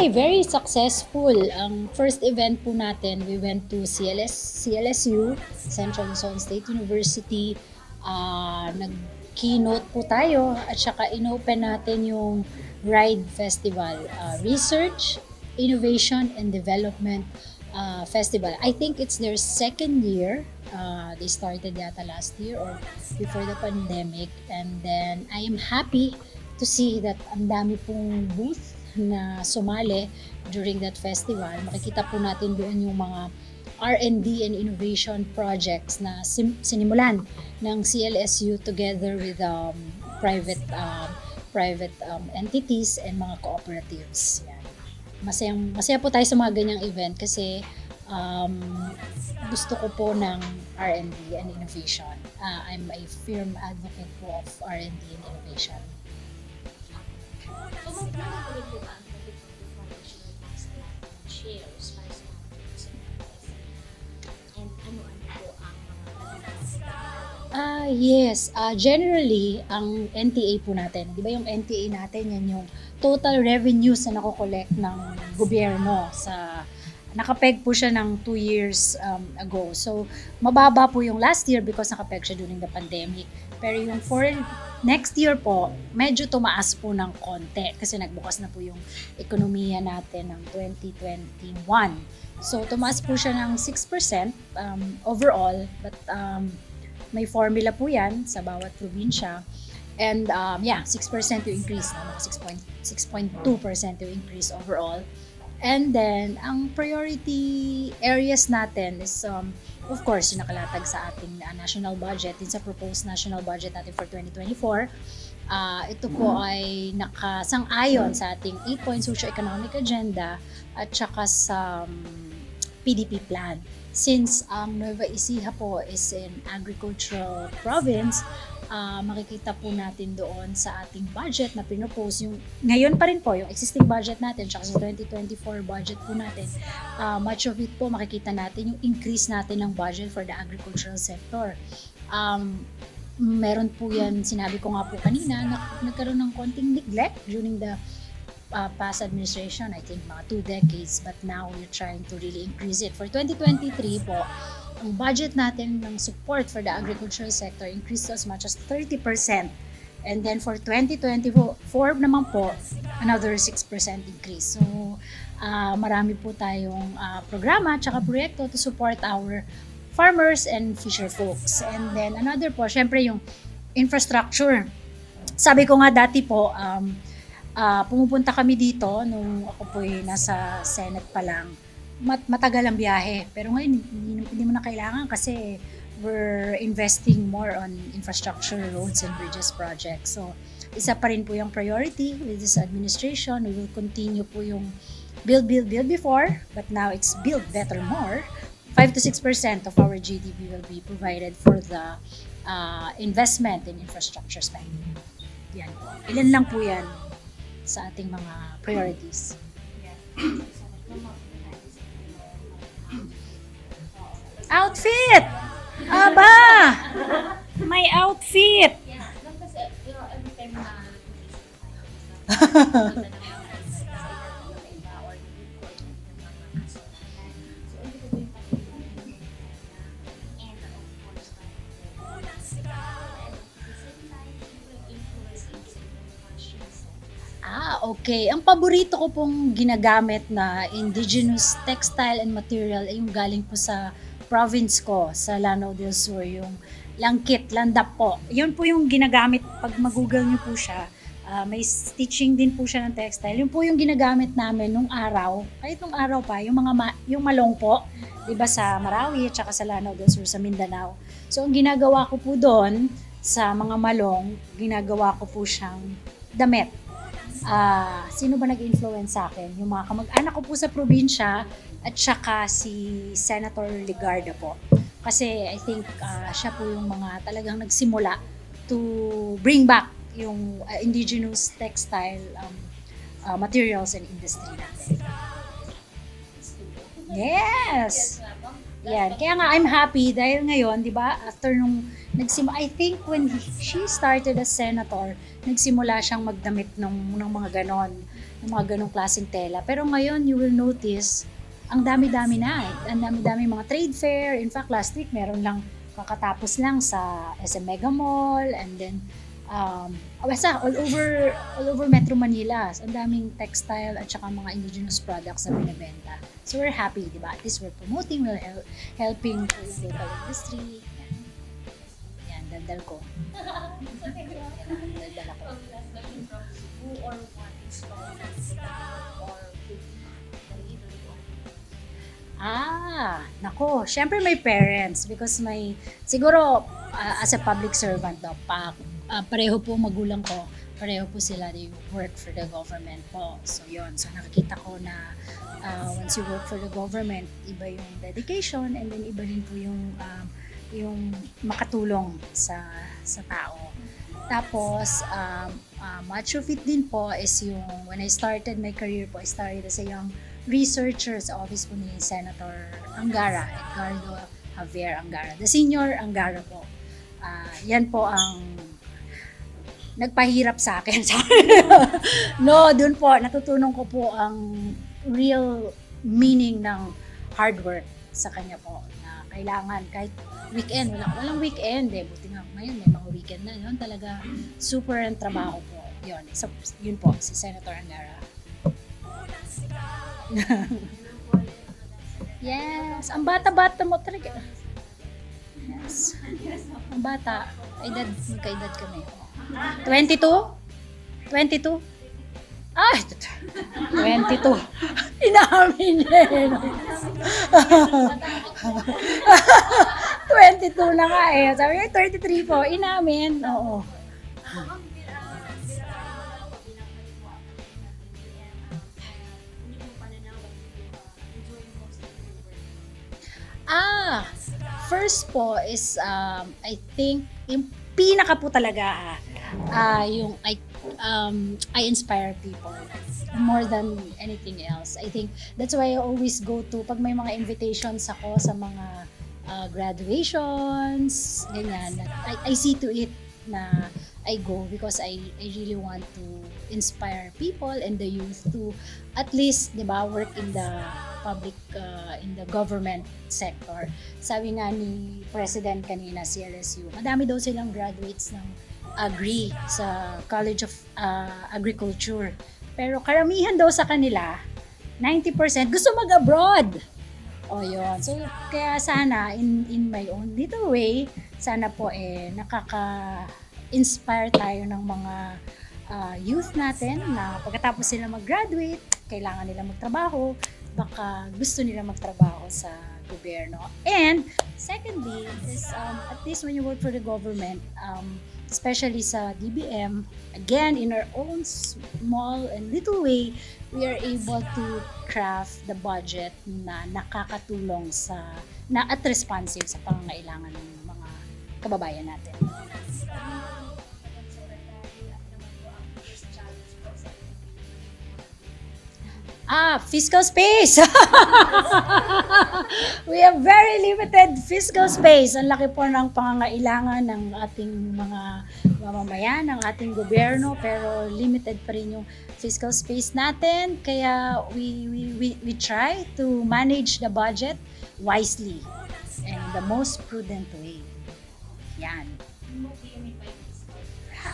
Hi, very successful. Ang first event po natin, we went to CLS, CLSU, Central Luzon State University. Ah, nag-keynote po tayo at saka inopen natin yung RIDE Festival. Ah, Research, Innovation, and Development ah, Festival. I think it's their second year. Ah, they started yata last year or before the pandemic. And then I am happy to see that ang dami pong booth na sumali during that festival. Makikita po natin doon yung mga R&D and innovation projects na sim- sinimulan ng CLSU together with um, private um, private um, entities and mga cooperatives. Yan. Masayang, masaya po tayo sa mga ganyang event kasi um, gusto ko po ng R&D and innovation. Ah, I'm a firm advocate po of R&D and innovation. Ah, yes. Ah, generally, ang NTA po natin, di ba yung NTA natin, yan yung total revenues na nakokollect ng gobyerno sa nakapeg po siya ng two years um, ago. So, mababa po yung last year because nakapeg siya during the pandemic. Pero yung for next year po, medyo tumaas po ng konti kasi nagbukas na po yung ekonomiya natin ng 2021. So, tumaas po siya ng 6% um, overall. But um, may formula po yan sa bawat probinsya. And um, yeah, 6% yung increase. No? 6.2% yung increase overall. And then, ang priority areas natin is, um, of course, yung nakalatag sa ating uh, national budget, din sa proposed national budget natin for 2024. Ah, ito po ay nakasang-ayon sa ating 8-point socio-economic agenda at saka sa um, PDP plan. Since ang Nueva Ecija po is in agricultural province, ah, makikita po natin doon sa ating budget na pinopose yung ngayon pa rin po yung existing budget natin tsaka sa 2024 budget po natin ah, much of it po makikita natin yung increase natin ng budget for the agricultural sector um, meron po yan sinabi ko nga po kanina na nagkaroon ng konting neglect during the uh, past administration, I think mga two decades, but now we're trying to really increase it. For 2023 po, ang budget natin ng support for the agricultural sector increased as much as 30%. And then for 2024 naman po, another 6% increase. So, ah, marami po tayong ah, programa at proyekto to support our farmers and fisher folks. And then another po, syempre yung infrastructure. Sabi ko nga dati po, um, ah, pumupunta kami dito nung ako po nasa Senate pa lang. Mat matagal ang biyahe. Pero ngayon, hindi, hindi mo na kailangan kasi we're investing more on infrastructure, roads, and bridges projects. So, isa pa rin po yung priority with this administration. We will continue po yung build, build, build before, but now it's build better more. 5 to 6% of our GDP will be provided for the uh, investment in infrastructure spending. Yan. Ilan lang po yan sa ating mga priorities. Outfit! Aba! May outfit! Ah, okay. Ang paborito ko pong ginagamit na indigenous textile and material ay yung galing po sa province ko, sa Lanao del Sur, yung langkit, landap po. Yun po yung ginagamit pag mag-google niyo po siya. ah, may stitching din po siya ng textile. Yun po yung ginagamit namin nung araw. Kahit nung araw pa, yung mga ma- yung malong po, 'di ba sa Marawi at saka sa Lanao del Sur sa Mindanao. So ang ginagawa ko po doon sa mga malong, ginagawa ko po siyang damit ah sino ba nag-influence sa akin? Yung mga kamag-anak ko po sa probinsya at saka si Senator Ligarda po. Kasi I think ah, siya po yung mga talagang nagsimula to bring back yung ah, indigenous textile um, ah, materials and industry natin. Yes! Yan. Kaya nga, I'm happy dahil ngayon, di ba, after nung nagsim I think when he- she started as senator, nagsimula siyang magdamit ng, ng mga ganon, ng mga ganong klaseng tela. Pero ngayon, you will notice, ang dami-dami na. eh. Ang dami-dami mga trade fair. In fact, last week, meron lang kakatapos lang sa SM Mega Mall and then um, basta all over all over Metro Manila. So, ang daming textile at saka mga indigenous products na binibenta. So we're happy, di ba? At least we're promoting, we're hel- helping to the local industry. Yan. Yan, daldal ko. Yan, daldal ako. Or what Ah, nako. Siyempre may parents because may, siguro ah, as a public servant daw, pa, ah, pareho po magulang ko, pareho po sila, they work for the government po. So yon so nakikita ko na ah, once you work for the government, iba yung dedication and then iba din po yung um, yung makatulong sa sa tao. Tapos, um, ah, much of it din po is yung, when I started my career po, I started as a young researcher sa office po ni Senator Angara, Edgardo Javier Angara. The senior Angara po. Ah, yan po ang nagpahirap sa akin. no, dun po, natutunan ko po ang real meaning ng hard work sa kanya po na kailangan kahit weekend, walang, walang weekend eh. Buti nga ngayon may mga weekend na yun. Talaga super ang trabaho po. Yun, so, yun po, si Senator Angara. yes, ang bata-bata mo talaga. Yes. Ang bata. Edad, magkaedad kami. 22? 22? Ay, 22. Inamin niya eh. 22 na nga eh. Sabi niya, 33 po. Inamin. Oo. Ah, first po is, um, I think, yung pinaka po talaga, ah, ah, yung I, um, I inspire people more than anything else. I think that's why I always go to, pag may mga invitations ako sa mga ah, graduations, ganyan, I, I see to it na I go because I, I really want to inspire people and the youth to at least, di ba, work in the public, uh, in the government sector. Sabi nga ni President kanina, si LSU, madami daw silang graduates ng Agri sa College of uh, Agriculture. Pero karamihan daw sa kanila, 90% gusto mag-abroad. O yun. So, kaya sana, in, in my own little way, sana po eh, nakaka-inspire tayo ng mga ah, youth natin na pagkatapos sila mag-graduate, kailangan nila magtrabaho, baka gusto nila magtrabaho sa gobyerno. And secondly is um, at least when you work for the government, um, especially sa DBM, again, in our own small and little way, we are able to craft the budget na nakakatulong sa na at responsive sa pangangailangan ng kababayan natin. Ah, fiscal space. We have very limited fiscal space. Ang laki po ng pangangailangan ng ating mga mamamayan, ng ating gobyerno, pero limited pa rin yung fiscal space natin. Kaya we, we, we, we try to manage the budget wisely and the most prudent way. Yan.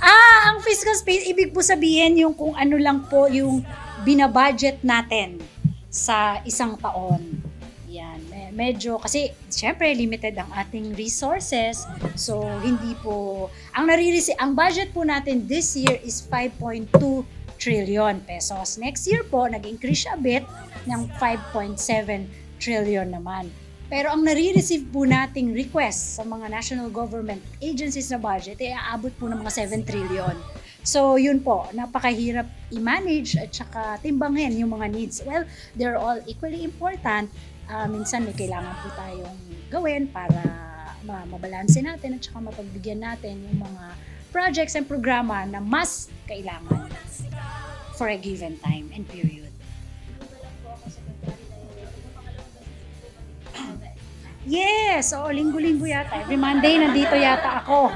Ah, ang fiscal space, ibig po sabihin yung kung ano lang po yung binabudget natin sa isang taon. Yan. Me- Medyo, kasi syempre limited ang ating resources. So, hindi po, ang naririsi, ang budget po natin this year is 5.2 trillion pesos. Next year po, nag-increase a bit ng 5.7 trillion naman. Pero ang nare-receive po nating request sa mga national government agencies na budget ay aabot po ng mga 7 trillion. So, yun po, napakahirap i-manage at saka timbangin yung mga needs. Well, they're all equally important. Ah, minsan may kailangan po tayong gawin para ma- mabalanse natin at saka mapagbigyan natin yung mga projects and programa na mas kailangan for a given time and period. Yes, oo, linggo-linggo yata. Every Monday, nandito yata ako.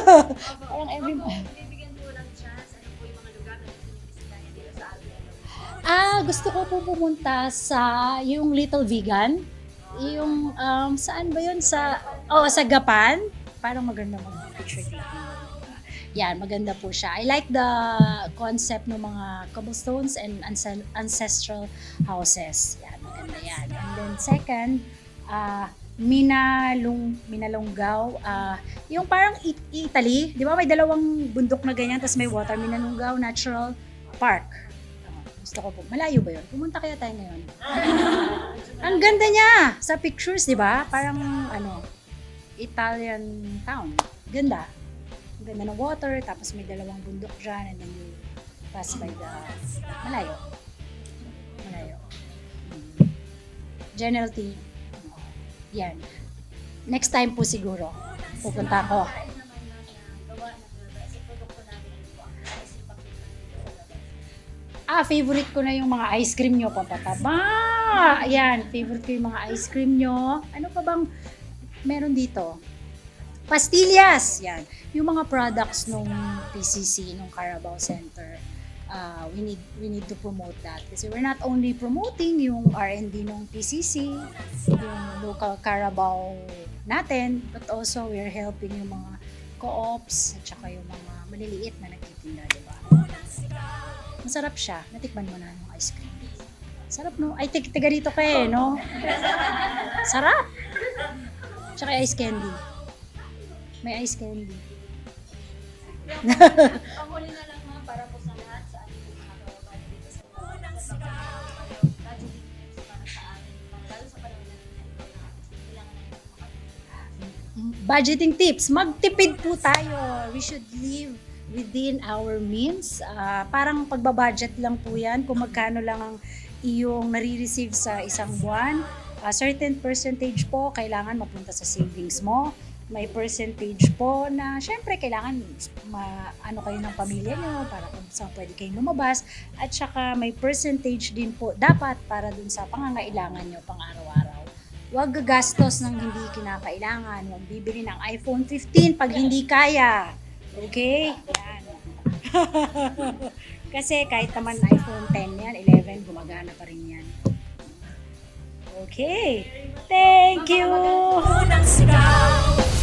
Parang every ano po yung mga lugar na gusto niyo bisitahin dito sa atin? Ah, gusto ko po pumunta sa yung Little Vegan. Yung, um, saan ba yun? Sa, oh, sa Gapan. Parang maganda mag-picture dito. Yan, maganda po siya. I like the concept ng mga cobblestones and ance- ancestral houses. Yan, maganda yan. And then second, ah, Minalung, Minalunggaw. ah, yung parang Italy, di ba may dalawang bundok na ganyan, tapos may water. Minalunggaw Natural Park. Gusto ko po. Malayo ba yun? Pumunta kaya tayo ngayon. Ang ganda niya sa pictures, di ba? Parang ano, Italian town. Ganda. Ang ganda ng water, tapos may dalawang bundok dyan, and then you pass by the... Malayo. Malayo. Mm. General T. Yan. Next time po siguro, pupunta ako. Ah, favorite ko na yung mga ice cream nyo, pampataba. Ayan, favorite ko yung mga ice cream nyo. Ano pa bang meron dito? Pastillas! Yan. Yung mga products nung PCC, nung Carabao Center. Ah, we need we need to promote that kasi we're not only promoting yung R&D ng PCC yung local Carabao natin but also we're helping yung mga co-ops at saka yung mga maliliit na nagtitinda di ba Masarap siya. Natikman mo na yung ice cream. Sarap no? Ay, tig tiga dito ka eh, no? Sarap! Tsaka ice candy. May ice candy. Ang huli na lang Budgeting tips. Magtipid po tayo. We should live within our means. Ah, parang pagbabudget lang po yan. Kung magkano lang ang iyong nare-receive sa isang buwan. A certain percentage po kailangan mapunta sa savings mo. May percentage po na syempre kailangan ma, ano kayo ng pamilya nyo para kung saan pwede kayong lumabas. At saka may percentage din po dapat para dun sa pangangailangan nyo pang araw-araw. Huwag gagastos ng hindi kinakailangan. Huwag bibili ng iPhone 15 pag hindi kaya. Okay? Yan. Kasi kahit naman iPhone 10 yan, 11, gumagana pa rin yan. Okay. Thank you.